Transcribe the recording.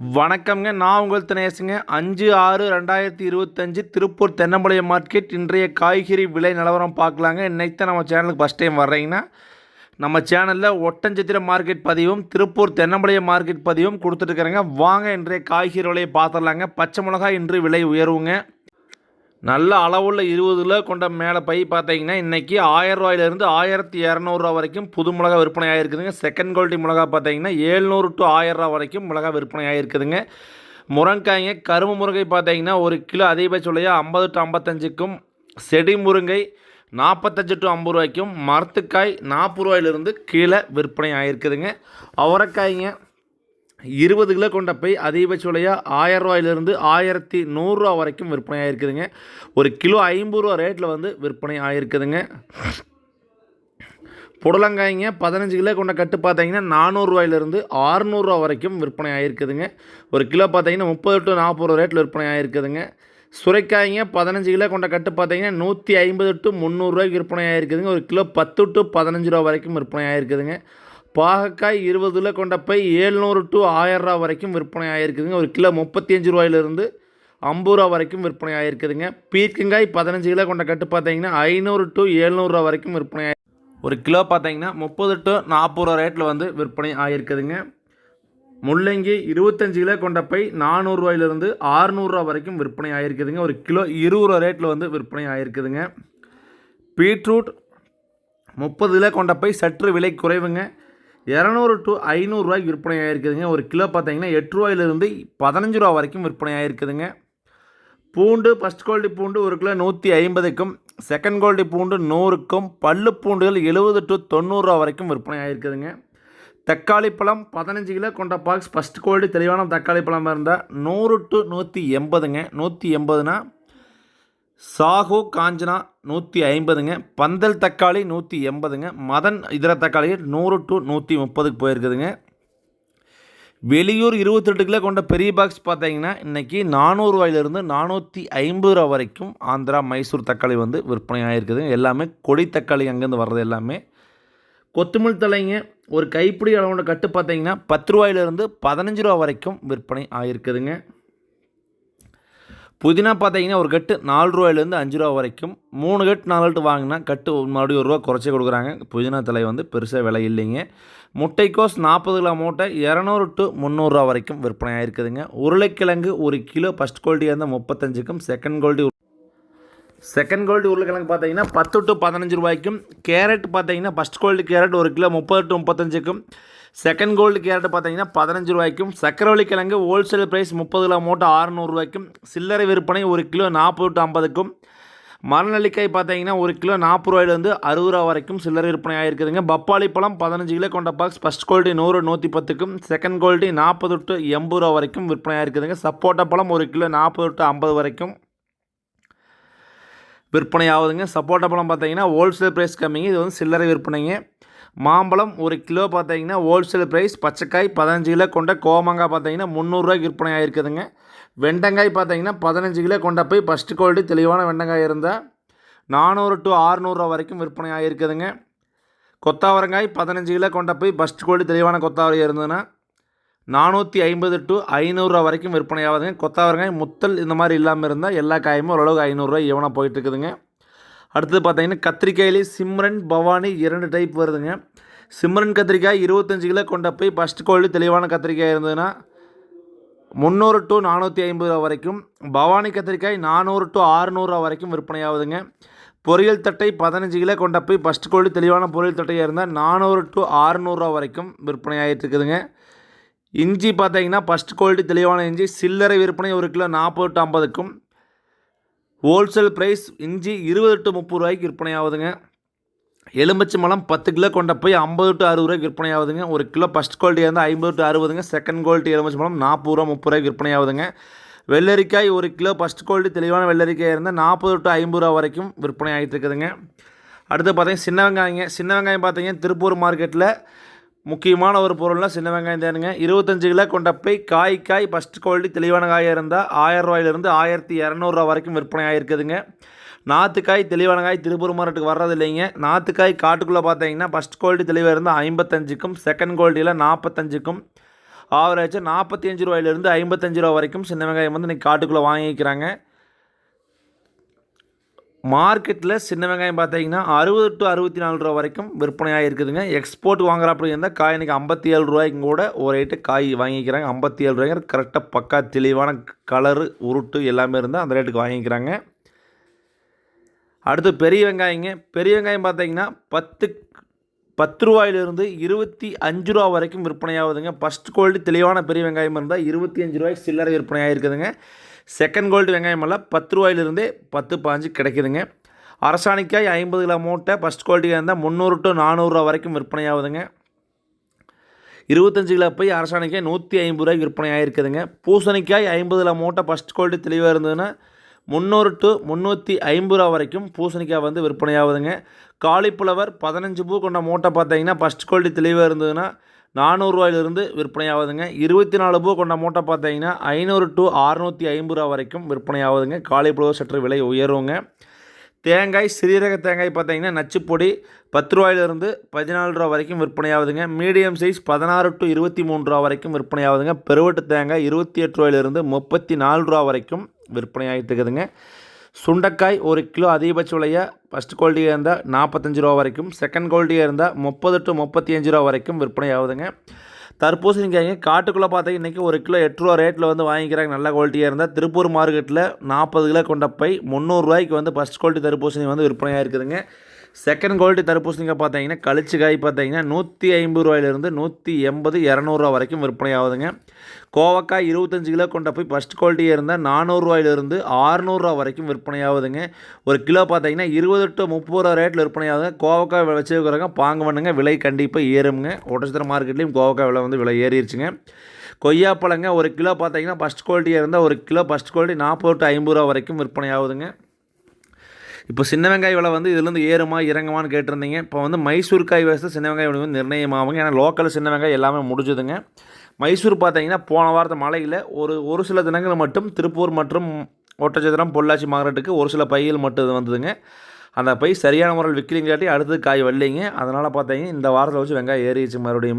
வணக்கம்ங்க. நான் உங்கள் தினேசுங்க. அஞ்சு ஆறு ரெண்டாயிரத்தி இருபத்தஞ்சு திருப்பூர் தென்னம்பாளையம் மார்க்கெட் இன்றைய காய்கறி விலை நிலவரம் பார்க்கலாங்க. இன்னைக்கு தான் நம்ம சேனலுக்கு ஃபஸ்ட் டைம் வர்றீங்கன்னா நம்ம சேனலில் ஒட்டஞ்சத்திர மார்க்கெட் பதிவும் திருப்பூர் தென்னம்பாளையம் மார்க்கெட் பதிவும் கொடுத்துட்ருக்குறேங்க வாங்க இன்றைய காய்கறி விலையை பார்த்துடலாங்க. பச்சை மிளகாய் இன்று விலை உயர்வுங்க நல்ல அளவுள்ள இருபது கிலோ கொண்ட மேலே பை பார்த்தீங்கன்னா இன்றைக்கி ஆயிரம் ரூபாயிலிருந்து ஆயிரத்தி இரநூறுவா வரைக்கும் புது மிளகா விற்பனை ஆகிருக்குதுங்க செகண்ட் குவாலிட்டி மிளகா பார்த்தீங்கன்னா ஏழ்நூறு டு ஆயிரரூவா வரைக்கும் மிளகா விற்பனை ஆகிருக்குதுங்க முருங்காய்ங்க கரும்பு முருங்கை பார்த்தீங்கன்னா ஒரு கிலோ அதிகபட்ச விலையாக ஐம்பது டு ஐம்பத்தஞ்சுக்கும். செடி முருங்கை நாற்பத்தஞ்சு டு ஐம்பது ரூபாய்க்கும். மரத்துக்காய் நாற்பது ரூபாயிலிருந்து கீழே விற்பனை ஆகிருக்குதுங்க அவரைக்காய்ங்க இருபது கிலோ கொண்ட பை அதிகபட்ச விலையாக ஆயிரம் ரூபாயிலிருந்து ஆயிரத்தி நூறுரூவா வரைக்கும் விற்பனை ஆகிருக்குதுங்க ஒரு கிலோ ஐம்பது ரூபா ரேட்டில் வந்து விற்பனை ஆகிருக்குதுங்க புடலங்காய்ங்க பதினஞ்சு கிலோ கொண்ட கட்டு பார்த்தீங்கன்னா நானூறுரூவாயிலிருந்து ஆறுநூறுவா வரைக்கும் விற்பனை ஆகிருக்குதுங்க ஒரு கிலோ பார்த்தீங்கன்னா முப்பது டு நாற்பது ரூபா ரேட்டில் விற்பனை ஆகிருக்குதுங்க சுரைக்காய்ங்க பதினஞ்சு கிலோ கொண்ட கட்டு பார்த்தீங்கன்னா நூற்றி ஐம்பது டு முந்நூறுரூவாய்க்கு விற்பனை ஆகிருக்குதுங்க ஒரு கிலோ பத்து டு பதினஞ்சு ரூபா வரைக்கும் விற்பனை ஆகிருக்குதுங்க பாகக்காய் இருபதுல கொண்ட பை ஏழ்நூறு டு ஆயிரம் வரைக்கும் விற்பனை ஆகிருக்குதுங்க ஒரு கிலோ முப்பத்தி அஞ்சு ரூபாயிலிருந்து ஐம்பது ரூபா வரைக்கும் விற்பனை ஆகிருக்குதுங்க பீர்க்கங்காய் பதினஞ்சு கிலோ கொண்ட கட்டு பார்த்தீங்கன்னா ஐநூறு டு ஏழ்நூறுரூவா வரைக்கும் விற்பனை ஆகி ஒரு கிலோ பார்த்தீங்கன்னா முப்பது டு நாற்பது ரூபா ரேட்டில் வந்து விற்பனை ஆகிருக்குதுங்க முள்ளங்கி இருபத்தஞ்சு கிலோ கொண்ட பை நானூறுரூவாயிலிருந்து ஆறுநூறுரூவா வரைக்கும் விற்பனை ஆகிருக்குதுங்க ஒரு கிலோ இருபது ரூபா ரேட்டில் வந்து விற்பனை ஆகிருக்குதுங்க பீட்ரூட் முப்பது கிலோ கொண்ட பை சற்று விலை குறைவுங்க. இரநூறு டு ஐநூறுரூவாய்க்கு விற்பனை ஆகிருக்குதுங்க ஒரு கிலோ பார்த்தீங்கன்னா எட்டு ரூபாயிலிருந்து பதினஞ்சு ரூபா வரைக்கும் விற்பனை ஆகிருக்குதுங்க பூண்டு ஃபஸ்ட் குவாலிட்டி பூண்டு ஒரு கிலோ நூற்றி ஐம்பதுக்கும் செகண்ட் குவாலிட்டி பூண்டு நூறுக்கும் பல்லு பூண்டுகள் எழுபது டு தொண்ணூறுரூவா வரைக்கும் விற்பனை ஆகிருக்குதுங்க தக்காளி பழம் பதினஞ்சு கிலோ கொண்ட பாக்ஸ் ஃபஸ்ட் குவாலிட்டி தெளிவான தக்காளி பழம் இருந்தால் நூறு டு நூற்றி எண்பதுங்க நூற்றி எண்பதுனா சாகோ காஞ்சனா நூற்றி ஐம்பதுங்க பந்தல் தக்காளி நூற்றி எண்பதுங்க மதன் இதர தக்காளி நூறு டு நூற்றி முப்பதுக்கு போயிருக்குதுங்க. வெளியூர் இருபத்தெட்டு கிலோ கொண்ட பெரிய பாக்ஸ் பார்த்தீங்கன்னா இன்றைக்கி நானூறுரூவாயிலிருந்து நானூற்றி ஐம்பது ரூபா வரைக்கும் ஆந்திரா மைசூர் தக்காளி வந்து விற்பனை ஆகிருக்குதுங்க எல்லாமே கொடி தக்காளி அங்கேருந்து வர்றது எல்லாமே. கொத்தமல்லி தலைங்க ஒரு கைப்பிடி அளவு கட்டு பார்த்தீங்கன்னா பத்து ரூபாயிலிருந்து பதினஞ்சு ரூபா வரைக்கும் விற்பனை ஆகிருக்குதுங்க புதினா பார்த்தீங்கன்னா ஒரு கட்டு நாலு ரூபாயிலேருந்து அஞ்சு ரூபா வரைக்கும். மூணு கட்டு நாலு கட்டு வாங்கினா கட்டு மறுபடியும் ஒரு ரூபா குறைச்சி கொடுக்குறாங்க. புதினா தலை வந்து பெருசாக விலை இல்லைங்க. முட்டைக்கோஸ் நாற்பது கிலோ மூட்டை இரநூறு டு முந்நூறுரூவா வரைக்கும் விற்பனை ஆகிருக்குதுங்க உருளைக்கிழங்கு ஒரு கிலோ ஃபஸ்ட் குவாலிட்டியாக இருந்தால் முப்பத்தஞ்சுக்கும் செகண்ட் குவாலிட்டி செகண்ட் குவாலிட்டி உருளைக்கிழங்கு பார்த்தீங்கன்னா பத்து டு பதினஞ்சு ரூபாய்க்கும். கேரட் பார்த்தீங்கன்னா ஃபஸ்ட் குவாலிட்டி கேரட் ஒரு கிலோ முப்பது டு முப்பத்தஞ்சுக்கும். செகண்ட் கோல்டு கேரட் பார்த்தீங்கன்னா பதினஞ்சு ரூபாய்க்கும் சக்கரவள்ளி கிழங்கு ஹோல்சேல் ப்ரைஸ் முப்பது கிலோ மூட்டை ஆறுநூறுவாய்க்கும் சில்லறை விற்பனை ஒரு கிலோ நாற்பது டு ஐம்பதுக்கும் மரநெல்லிக்காய் பார்த்தீங்கன்னா ஒரு கிலோ நாற்பது ரூபாயிலேருந்து அறுபது ரூபா வரைக்கும் சில்லறை விற்பனை ஆகிருக்குதுங்க பப்பாளி பழம் பதினஞ்சு கிலோ கொண்ட பாக்ஸ் ஃபஸ்ட் குவாலிட்டி நூறு நூற்றி பத்துக்கும் செகண்ட் குவாலிட்டி நாற்பது டு எண்பது ரூபா வரைக்கும் விற்பனை ஆகிருக்குதுங்க சப்போட்டா பழம் ஒரு கிலோ நாற்பது டு ஐம்பது வரைக்கும் விற்பனை ஆகுதுங்க. சப்போட்டா பழம் பார்த்தீங்கன்னா ஹோல்சேல் ப்ரைஸ் கம்மிங்க. இது வந்து சில்லறை விற்பனைங்க. மாம்பழம் ஒரு கிலோ பார்த்தீங்கன்னா ஹோல்சேல் ப்ரைஸ் பச்சைக்காய் பதினஞ்சு கிலோ கொண்ட கோமங்காய் பார்த்தீங்கன்னா முந்நூறுரூவாய்க்கு விற்பனை ஆகிருக்குதுங்க வெண்டங்காய் பார்த்தீங்கன்னா பதினஞ்சு கிலோ கொண்ட போய் ஃபஸ்ட்டு குவாலிட்டி தெளிவான வெண்டங்காய் இருந்தால் நானூறு டு ஆறுநூறுவா வரைக்கும் விற்பனை ஆகிருக்குதுங்க கொத்தாவரங்காய் பதினஞ்சு கிலோ கொண்ட போய் ஃபஸ்ட் குவாலிட்டி தெளிவான கொத்தாவரி இருந்ததுன்னா நானூற்றி ஐம்பது டு ஐநூறுரூவா வரைக்கும் விற்பனை ஆகுதுங்க. கொத்தாவரங்காய் முத்தல் இந்த மாதிரி இல்லாமல் இருந்தால் எல்லா காயுமே ஓரளவுக்கு ஐநூறுரூவா இவனாக போயிட்டுருக்குதுங்க அடுத்தது பார்த்தீங்கன்னா கத்திரிக்காயிலே சிம்ரன் பவானி இரண்டு டைப் வருதுங்க. சிம்ரன் கத்திரிக்காய் இருபத்தஞ்சு கிலோ கொண்ட போய் ஃபஸ்ட் குவாலிட்டி தெளிவான கத்திரிக்காய் இருந்ததுன்னா முந்நூறு டு நானூற்றி ஐம்பது ரூபா வரைக்கும். பவானி கத்திரிக்காய் நானூறு டு ஆறுநூறுவா வரைக்கும் விற்பனை ஆகுதுங்க பொரியல் தட்டை பதினஞ்சு கிலோ கொண்ட போய் ஃபஸ்ட் குவாலிட்டி தெளிவான பொரியல் தட்டையாக இருந்தால் நானூறு டு ஆறுநூறுவா வரைக்கும் விற்பனை ஆகிட்டு இருக்குதுங்க. இஞ்சி பார்த்தீங்கன்னா ஃபஸ்ட் குவாலிட்டி தெளிவான இஞ்சி சில்லறை விற்பனை ஒரு கிலோ நாற்பது டு ஐம்பதுக்கும். ஹோல்சேல் ப்ரைஸ் இஞ்சி இருபது டு முப்பது ரூபாய்க்கு விற்பனை ஆகுதுங்க. எலுமிச்சை மலம் பத்து கிலோ கொண்ட போய் ஐம்பது டு அறுபது ரூபாய்க்கு விற்பனை ஆகுதுங்க. ஒரு கிலோ ஃபஸ்ட் குவாலிட்டி இருந்தால் ஐம்பது டு அறுபதுங்க. செகண்ட் குவாலிட்டி எலுமிச்சை மலம் நாற்பது ரூபா முப்பது ரூபாய்க்கு விற்பனை ஆகுதுங்க. வெள்ளரிக்காய் ஒரு கிலோ ஃபஸ்ட் குவாலிட்டி தெளிவான வெள்ளரிக்காய் இருந்தால் நாற்பது டு ஐம்பது ரூபா வரைக்கும் விற்பனை ஆகிட்டு இருக்குதுங்க. அடுத்து பார்த்தீங்கன்னா சின்ன வெங்காயங்க. சின்ன வெங்காயம் பார்த்தீங்கன்னா திருப்பூர் மார்க்கெட்டில் முக்கியமான ஒரு பொருள்னால் சின்ன வெங்காயம் தேனுங்க. இருபத்தஞ்சு கிலோ கொண்ட போய் காய் காய் ஃபஸ்ட் குவாலிட்டி தெளிவான காயாக இருந்தால் ஆயிரம் ரூபாயிலிருந்து ஆயிரத்தி இரநூறுவா வரைக்கும் விற்பனை ஆகிருக்குதுங்க நாற்றுக்காய் தெளிவான காய் திருப்பூர் மார்க்கெட்டுக்கு வர்றது இல்லைங்க. நாற்றுக்காய் காட்டுக்குள்ளே பார்த்தீங்கன்னா ஃபஸ்ட் குவாலிட்டி தெளிவாக இருந்தால் ஐம்பத்தஞ்சுக்கும் செகண்ட் குவாலிட்டியில் நாற்பத்தஞ்சுக்கும் ஆவரேஜாக நாற்பத்தி அஞ்சு ரூபாயிலிருந்து ஐம்பத்தஞ்சு ரூபா வரைக்கும் சின்ன வெங்காயம் வந்து இன்றைக்கி காட்டுக்குள்ளே வாங்கிக்கிறாங்க. மார்க்கெட்டில் சின்ன வெங்காயம் பார்த்தீங்கன்னா அறுபது டு அறுபத்தி நாலு ரூபா வரைக்கும் விற்பனையாக இருக்குதுங்க. எக்ஸ்போர்ட் வாங்குறாப்படி இருந்தால் காய் இன்றைக்கி ஐம்பத்தி ஏழு ரூபாய்க்கு கூட ஒரு ரேட்டு காய் வாங்கிக்கிறாங்க. ஐம்பத்தி ஏழு ரூபாய்க்கு கரெக்டாக பக்கா தெளிவான கலரு உருட்டு எல்லாமே இருந்தால் அந்த ரேட்டுக்கு வாங்கிக்கிறாங்க. அடுத்து பெரிய வெங்காயங்க. பெரிய வெங்காயம் பார்த்தீங்கன்னா பத்து பத்து ரூபாயிலிருந்து இருபத்தி அஞ்சு ரூபா வரைக்கும் விற்பனையாகுதுங்க. ஃபஸ்ட் குவாலிட்டி தெளிவான பெரிய வெங்காயம் இருந்தால் இருபத்தி அஞ்சு ரூபாய்க்கு சில்லறை விற்பனையாக இருக்குதுங்க. செகண்ட் கோல்டு வெங்காயம் எல்லாம் பத்து ரூபாயிலிருந்தே பத்து பாஞ்சு கிடைக்குதுங்க. அரசாணிக்காய் ஐம்பது கிலோ மூட்டை ஃபஸ்ட் குவாலிட்டியாக இருந்தால் முந்நூறு டு நானூறுரூவா வரைக்கும் விற்பனை ஆகுதுங்க இருபத்தஞ்சு கிலோ போய் அரசாணிக்காய் நூற்றி ஐம்பது ரூபாய்க்கு விற்பனை ஆகிருக்குதுங்க பூசணிக்காய் ஐம்பது கிலோ மூட்டை ஃபஸ்ட் குவாலிட்டி தெளிவாக இருந்ததுன்னா முந்நூறு டு முந்நூற்றி ஐம்பது ரூபா வரைக்கும் பூசணிக்காய் வந்து விற்பனை ஆகுதுங்க காலிஃப்ளவர் பதினஞ்சு பூ கொண்ட மூட்டை பார்த்தீங்கன்னா ஃபஸ்ட் குவாலிட்டி தெளிவாக இருந்ததுன்னா நானூறுரூவாயிலிருந்து விற்பனையாகுதுங்க. இருபத்தி நாலு பூ கொண்ட மூட்டை பார்த்தீங்கன்னா ஐநூறு டு அறுநூற்றி ஐம்பது ரூபா வரைக்கும் விற்பனையாகுதுங்க. காலிஃப்ளவர் சற்று விலை உயருங்க. தேங்காய் சிறீரக தேங்காய் பார்த்தீங்கன்னா நச்சுப்பொடி பத்து ரூபாயிலிருந்து பதினாலு ரூபா வரைக்கும் விற்பனையாகுதுங்க. மீடியம் சைஸ் பதினாறு டு இருபத்தி மூணு ரூபா வரைக்கும் விற்பனையாகுதுங்க. பெருவட்டு தேங்காய் இருபத்தி எட்டு ரூபாயிலிருந்து முப்பத்தி நாலு ரூபா வரைக்கும் விற்பனையாகிட்டு இருக்குதுங்க. சுண்டைக்காய் ஒரு கிலோ அதிகபட்ச விலையை ஃபஸ்ட் குவாலிட்டியாக இருந்தால் நாற்பத்தஞ்சு ரூபா வரைக்கும் செகண்ட் குவாலிட்டியாக இருந்தால் முப்பது டு முப்பத்தி அஞ்சு ரூபா வரைக்கும் விற்பனை ஆகுதுங்க. தர்பூசணிக்காய்ங்க காட்டுக்குள்ளே பார்த்தா இன்றைக்கி ஒரு கிலோ எட்டு ரூபா ரேட்டில் வந்து வாங்கிக்கிறாங்க. நல்ல குவாலிட்டியாக இருந்தால் திருப்பூர் மார்க்கெட்டில் நாற்பது கிலோ கொண்ட பை முந்நூறுரூவாய்க்கு வந்து ஃபஸ்ட் குவாலிட்டி தர்பூசணி வந்து விற்பனையாக இருக்குதுங்க. செகண்ட் குவாலிட்டி தர்பூசணிக்காய் பார்த்தீங்கன்னா கழிச்சு காய் பார்த்தீங்கன்னா நூற்றி ஐம்பது ரூபாயிலிருந்து நூற்றி எண்பது இரநூறுவா வரைக்கும் விற்பனை ஆகுதுங்க. கோவக்காய் இருபத்தஞ்சு கிலோ கொண்ட போய் ஃபஸ்ட் குவாலிட்டியாக இருந்தால் நானூறுரூவாயிலிருந்து ஆறுநூறுவா வரைக்கும் விற்பனை ஆகுதுங்க. ஒரு கிலோ பார்த்தீங்கன்னா இருபது டு முப்பது ரூபா ரேட்டில் விற்பனை ஆகுதுங்க. கோவக்காய் வச்சுருக்கிறவங்க பாங்க பண்ணுங்க விலை கண்டிப்பாக ஏறுங்க ஒட்டச்சித்திர மார்க்கெட்லேயும் கோவக்காய் விலை வந்து விலை ஏறிடுச்சுங்க கொய்யாப்பழங்க ஒரு கிலோ பார்த்தீங்கன்னா ஃபஸ்ட் குவாலிட்டியாக இருந்தால் ஒரு கிலோ ஃபஸ்ட் குவாலிட்டி நாற்பது டு ஐம்பது ரூபா வரைக்கும் விற்பனை ஆகுதுங்க. இப்போ சின்ன வெங்காய விலை வந்து இதுலேருந்து ஏறுமா இறங்குமான்னு கேட்டிருந்தீங்க. இப்போ வந்து மைசூர் காய் வயசு சின்ன வெங்காய விலை வந்து நிர்ணயமாகுங்க. ஏன்னா லோக்கல் சின்ன வெங்காயம் எல்லாமே முடிஞ்சுதுங்க. மைசூர் பார்த்தீங்கன்னா போன வாரத்து மழையில் ஒரு ஒரு சில தினங்கள் மட்டும் திருப்பூர் மற்றும் ஒட்டச்சத்திரம் பொள்ளாச்சி மார்க்கெட்டுக்கு ஒரு சில பைகள் மட்டும் வந்ததுங்க. அந்த பை சரியான முறையில் விற்கலிங்காட்டி அடுத்தது காய் வரலைங்க. அதனால் பார்த்தீங்கன்னா இந்த வாரத்தில் வச்சு வெங்காயம் ஏறிச்சு மறுபடியும்.